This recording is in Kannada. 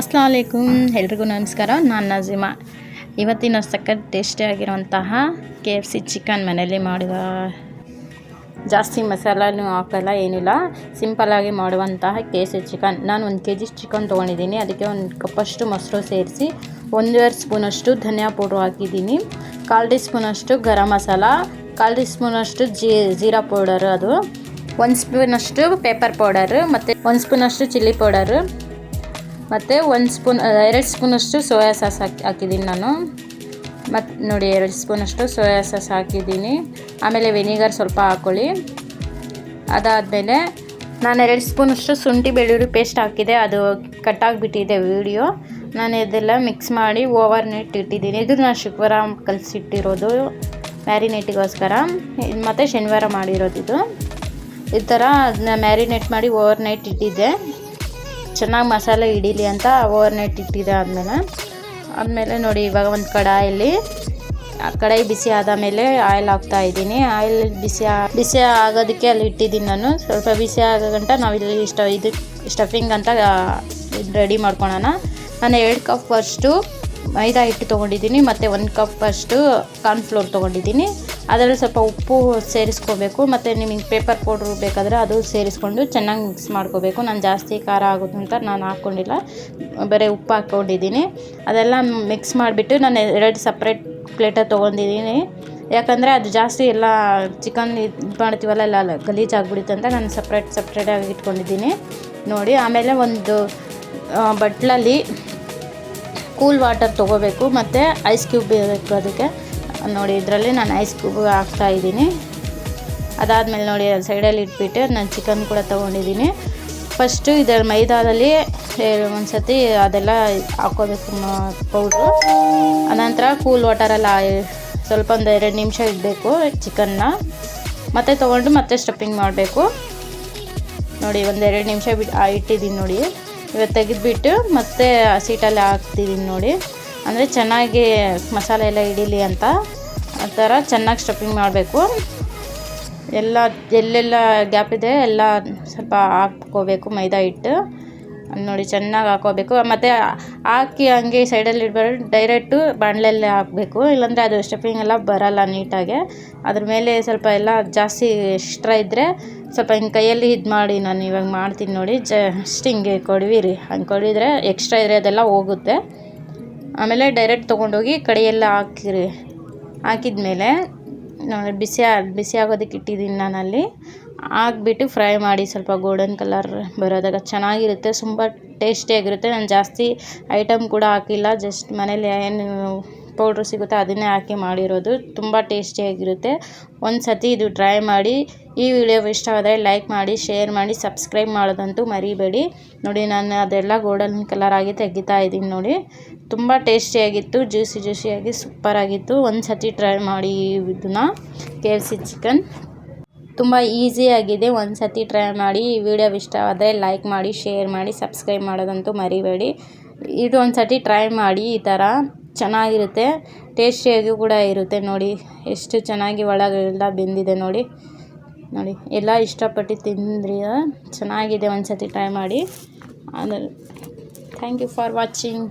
ಅಸ್ಲಾಮಲೈಕುಮ್ ಎಲ್ರಿಗೂ ನಮಸ್ಕಾರ. ನಾನು ನಜೀಮಾ. ಇವತ್ತಿನ ಸಖತ್ ಟೇಸ್ಟಿಯಾಗಿರುವಂತಹ ಕೆ ಎಫ್ ಸಿ ಚಿಕನ್ ಮನೆಯಲ್ಲಿ ಮಾಡುವ ಜಾಸ್ತಿ ಮಸಾಲನೂ ಹಾಕಲ್ಲ, ಏನಿಲ್ಲ. ಸಿಂಪಲ್ಲಾಗಿ ಮಾಡುವಂತಹ ಕೆ ಎಫ್ ಸಿ ಚಿಕನ್ ನಾನು ಒಂದು ಕೆ ಜಿ ಚಿಕನ್ ತೊಗೊಂಡಿದ್ದೀನಿ. ಅದಕ್ಕೆ ಒಂದು ಕಪ್ಪಷ್ಟು ಮೊಸರು ಸೇರಿಸಿ ಒಂದೂವರೆ ಸ್ಪೂನಷ್ಟು ಧನಿಯಾ ಪೌಡ್ರ್ ಹಾಕಿದ್ದೀನಿ. ಕಾಲು ಟೀ ಸ್ಪೂನಷ್ಟು ಗರಂ ಮಸಾಲ, ಕಾಲು ಟೀ ಸ್ಪೂನಷ್ಟು ಜೀ, ಜೀರಾ ಪೌಡರ್ ಅದು, ಒಂದು ಸ್ಪೂನಷ್ಟು ಪೇಪರ್ ಪೌಡರು ಮತ್ತು ಒಂದು ಸ್ಪೂನಷ್ಟು ಚಿಲ್ಲಿ ಪೌಡರು. ಮತ್ತು ಒಂದು ಸ್ಪೂನ್ ಎರಡು ಸ್ಪೂನಷ್ಟು ಸೋಯಾ ಸಾಸ್ ಹಾಕಿ ಹಾಕಿದ್ದೀನಿ ನಾನು. ಮತ್ತು ನೋಡಿ, ಎರಡು ಸ್ಪೂನಷ್ಟು ಸೋಯಾ ಸಾಸ್ ಹಾಕಿದ್ದೀನಿ ಆಮೇಲೆ ವಿನಿಗರ್ ಸ್ವಲ್ಪ ಹಾಕ್ಕೊಳ್ಳಿ ಅದಾದಮೇಲೆ ನಾನು ಎರಡು ಸ್ಪೂನಷ್ಟು ಶುಂಠಿ ಬೆಳ್ಳುಳ್ಳಿ ಪೇಸ್ಟ್ ಹಾಕಿದೆ. ಅದು ಕಟ್ಟಾಗಿಬಿಟ್ಟಿದೆ ವೀಡಿಯೋ ನಾನು ಇದೆಲ್ಲ ಮಿಕ್ಸ್ ಮಾಡಿ ಓವರ್ ನೈಟ್ ಇಟ್ಟಿದ್ದೀನಿ ಇದು ನಾನು ಶುಕ್ರವಾರ ಕಲಸಿಟ್ಟಿರೋದು ಮ್ಯಾರಿನೇಟಿಗೋಸ್ಕರ ಮತ್ತು ಶನಿವಾರ ಮಾಡಿರೋದು ಇದು. ಈ ಥರ ಅದನ್ನ ಮ್ಯಾರಿನೇಟ್ ಮಾಡಿ ಓವರ್ ನೈಟ್ ಇಟ್ಟಿದ್ದೆ. ಚೆನ್ನಾಗಿ ಮಸಾಲೆ ಹಿಡೀಲಿ ಅಂತ ಓವರ್ ನೈಟ್ ಇಟ್ಟಿದೆ ಆದಮೇಲೆ. ಆದಮೇಲೆ ನೋಡಿ ಇವಾಗ ಒಂದು ಕಡಾಯಲ್ಲಿ ಕಡಾಯಿ ಬಿಸಿ ಆದ ಮೇಲೆ ಆಯಿಲ್ ಹಾಕ್ತಾ ಇದ್ದೀನಿ. ಆಯಿಲ್ ಬಿಸಿ ಬಿಸಿ ಆಗೋದಕ್ಕೆ ಅಲ್ಲಿ ಇಟ್ಟಿದ್ದೀನಿ ನಾನು. ಸ್ವಲ್ಪ ಬಿಸಿ ಆಗೋ ಗಂಟ ನಾವಿಲ್ಲಿ ಇಷ್ಟ ಇದು ಸ್ಟಫಿಂಗ್ ಅಂತ ರೆಡಿ ಮಾಡ್ಕೊಳೋಣ. ನಾನು ಎರಡು ಕಪ್ ಅಷ್ಟು ಮೈದಾ ಹಿಟ್ಟು ತೊಗೊಂಡಿದ್ದೀನಿ, ಮತ್ತು ಒಂದು ಕಪ್ ಅಷ್ಟು ಕಾರ್ನ್ಫ್ಲೋರ್ ತೊಗೊಂಡಿದ್ದೀನಿ. ಅದರಲ್ಲಿ ಸ್ವಲ್ಪ ಉಪ್ಪು ಸೇರಿಸ್ಕೋಬೇಕು, ಮತ್ತು ನಿಮಗೆ ಪೇಪರ್ ಪೌಡ್ರು ಬೇಕಾದರೆ ಅದು ಸೇರಿಸ್ಕೊಂಡು ಚೆನ್ನಾಗಿ ಮಿಕ್ಸ್ ಮಾಡ್ಕೋಬೇಕು. ನಾನು ಜಾಸ್ತಿ ಖಾರ ಆಗೋದು ಅಂತ ನಾನು ಹಾಕ್ಕೊಂಡಿಲ್ಲ ಬರೀ ಉಪ್ಪು ಹಾಕ್ಕೊಂಡಿದ್ದೀನಿ ಅದೆಲ್ಲ ಮಿಕ್ಸ್ ಮಾಡಿಬಿಟ್ಟು ನಾನು ಎರಡು ಸಪ್ರೇಟ್ ಪ್ಲೇಟ ತೊಗೊಂಡಿದ್ದೀನಿ. ಯಾಕಂದರೆ ಅದು ಜಾಸ್ತಿ ಎಲ್ಲ ಚಿಕನ್ ಇದು ಮಾಡ್ತೀವಲ್ಲ, ಎಲ್ಲ ಗಲೀಜು ಆಗ್ಬಿಡುತ್ತೆ ಅಂತ ನಾನು ಸಪ್ರೇಟ್ ಸಪ್ರೇಟಾಗಿ ಇಟ್ಕೊಂಡಿದ್ದೀನಿ. ನೋಡಿ, ಆಮೇಲೆ ಒಂದು ಬಟ್ಲಲ್ಲಿ ಕೂಲ್ ವಾಟರ್ ತೊಗೋಬೇಕು, ಮತ್ತು ಐಸ್ ಕ್ಯೂಬ್ ಬೇಕು ಅದಕ್ಕೆ. ನೋಡಿ, ಇದರಲ್ಲಿ ನಾನು ಐಸ್ ಕ್ಯೂಬ್ ಹಾಕ್ತಾಯಿದ್ದೀನಿ ಅದಾದಮೇಲೆ ನೋಡಿ ಸೈಡಲ್ಲಿ ಇಟ್ಬಿಟ್ಟು ನಾನು ಚಿಕನ್ ಕೂಡ ತೊಗೊಂಡಿದ್ದೀನಿ. ಫಸ್ಟು ಇದರ ಮೈದಾದಲ್ಲಿ ಒಂದು ಸತಿ ಅದೆಲ್ಲ ಹಾಕೋಬೇಕು ಪೌಡ್ರು ಅನಂತರ ಕೂಲ್ ವಾಟರಲ್ಲಿ ಸ್ವಲ್ಪ ಒಂದು ಎರಡು ನಿಮಿಷ ಇಡಬೇಕು ಚಿಕನ್ನ. ಮತ್ತೆ ತೊಗೊಂಡು ಮತ್ತೆ ಸ್ಟಫಿಂಗ್ ಮಾಡಬೇಕು. ನೋಡಿ, ಒಂದು ಎರಡು ನಿಮಿಷ ಬಿಟ್ಟು ಇಟ್ಟಿದ್ದೀನಿ ನೋಡಿ. ಇವತ್ತು ತೆಗೆದುಬಿಟ್ಟು ಮತ್ತೆ ಹಸಿಟ್ಟಲ್ಲಿ ಹಾಕ್ತಿದ್ದೀನಿ ನೋಡಿ. ಅಂದರೆ ಚೆನ್ನಾಗಿ ಮಸಾಲೆ ಎಲ್ಲ ಹಿಡೀಲಿ ಅಂತ. ಆ ಥರ ಚೆನ್ನಾಗಿ ಸ್ಟಫಿಂಗ್ ಮಾಡಬೇಕು. ಎಲ್ಲ, ಎಲ್ಲೆಲ್ಲ ಗ್ಯಾಪ್ ಇದೆ ಎಲ್ಲ ಸ್ವಲ್ಪ ಹಾಕ್ಕೋಬೇಕು ಮೈದಾ ಹಿಟ್ಟು. ನೋಡಿ, ಚೆನ್ನಾಗಿ ಹಾಕೋಬೇಕು ಮತ್ತು ಹಾಕಿ ಹಂಗೆ ಸೈಡಲ್ಲಿ ಇಡಬಾರ್ದು ಡೈರೆಕ್ಟು ಬಾಣಲೆಯಲ್ಲೇ ಹಾಕಬೇಕು. ಇಲ್ಲಾಂದರೆ ಅದು ಸ್ಟಫಿಂಗ್ ಎಲ್ಲ ಬರೋಲ್ಲ ನೀಟಾಗಿ. ಅದ್ರ ಮೇಲೆ ಸ್ವಲ್ಪ ಎಲ್ಲ ಜಾಸ್ತಿ ಎಕ್ಸ್ಟ್ರಾ ಇದ್ದರೆ ಸ್ವಲ್ಪ ಹಿಂಗೆ ಕೈಯಲ್ಲಿ ಇದು ಮಾಡಿ ನಾನು ಇವಾಗ ಮಾಡ್ತೀನಿ ನೋಡಿ. ಜಸ್ಟ್ ಹಿಂಗೆ ಕೊಡವಿರಿ. ಹಂಗೆ ಕೊಡಿದರೆ ಎಕ್ಸ್ಟ್ರಾ ಇದ್ರೆ ಅದೆಲ್ಲ ಹೋಗುತ್ತೆ. ಆಮೇಲೆ ಡೈರೆಕ್ಟ್ ತೊಗೊಂಡೋಗಿ ಕಡೆಯೆಲ್ಲ ಹಾಕಿರಿ. ಹಾಕಿದ್ಮೇಲೆ ನೋಡಿ ಬಿಸಿ ಬಿಸಿ ಆಗೋದಕ್ಕೆ ಇಟ್ಟಿದ್ದೀನಿ ನಾನಲ್ಲಿ. ಹಾಕ್ಬಿಟ್ಟು ಫ್ರೈ ಮಾಡಿ ಸ್ವಲ್ಪ ಗೋಲ್ಡನ್ ಕಲರ್ ಬರೋದಾಗ ಚೆನ್ನಾಗಿರುತ್ತೆ, ತುಂಬ ಟೇಸ್ಟಿಯಾಗಿರುತ್ತೆ ನಾನು ಜಾಸ್ತಿ ಐಟಮ್ ಕೂಡ ಹಾಕಿಲ್ಲ, ಜಸ್ಟ್ ಮನೇಲಿ ಏನು ಪೌಡ್ರ್ ಸಿಗುತ್ತೆ ಅದನ್ನೇ ಹಾಕಿ ಮಾಡಿರೋದು. ತುಂಬ ಟೇಸ್ಟಿಯಾಗಿರುತ್ತೆ ಒಂದು ಸತಿ ಇದು ಟ್ರೈ ಮಾಡಿ, ಈ ವಿಡಿಯೋ ಇಷ್ಟವಾದರೆ ಲೈಕ್ ಮಾಡಿ, ಶೇರ್ ಮಾಡಿ, ಸಬ್ಸ್ಕ್ರೈಬ್ ಮಾಡೋದಂತೂ ಮರಿಬೇಡಿ. ನೋಡಿ, ನಾನು ಅದೆಲ್ಲ ಗೋಲ್ಡನ್ ಕಲರ್ ಆಗಿ ತೆಗಿತಾ ಇದ್ದೀನಿ ನೋಡಿ. ತುಂಬ ಟೇಸ್ಟಿಯಾಗಿತ್ತು ಜ್ಯೂಸಿ ಜ್ಯೂಸಿಯಾಗಿ ಸೂಪರಾಗಿತ್ತು ಒಂದು ಸತಿ ಟ್ರೈ ಮಾಡಿ ಇದನ್ನ, ಕೆ ಚಿಕನ್. ತುಂಬ ಈಸಿಯಾಗಿದೆ ಒಂದು ಸತಿ ಟ್ರೈ ಮಾಡಿ ಈ ವಿಡಿಯೋ ಇಷ್ಟವಾದರೆ ಲೈಕ್ ಮಾಡಿ ಶೇರ್ ಮಾಡಿ ಸಬ್ಸ್ಕ್ರೈಬ್ ಮಾಡೋದಂತೂ ಮರಿಬೇಡಿ. ಇದು ಒಂದು ಸತಿ ಟ್ರೈ ಮಾಡಿ, ಈ ಥರ ಚೆನ್ನಾಗಿರುತ್ತೆ. ಟೇಸ್ಟಿಯಾಗಿ ಕೂಡ ಇರುತ್ತೆ ನೋಡಿ. ಎಷ್ಟು ಚೆನ್ನಾಗಿ ಒಳಗೆಲ್ಲ ಬೆಂದಿದೆ ನೋಡಿ. ನೋಡಿ, ಎಲ್ಲ ಇಷ್ಟಪಟ್ಟು ತಿಂದ್ರಿ. ಚೆನ್ನಾಗಿದೆ ಒಂದು ಸತಿ ಟ್ರೈ ಮಾಡಿ. ಆಮೇಲೆ ಥ್ಯಾಂಕ್ ಯು ಫಾರ್ ವಾಚಿಂಗ್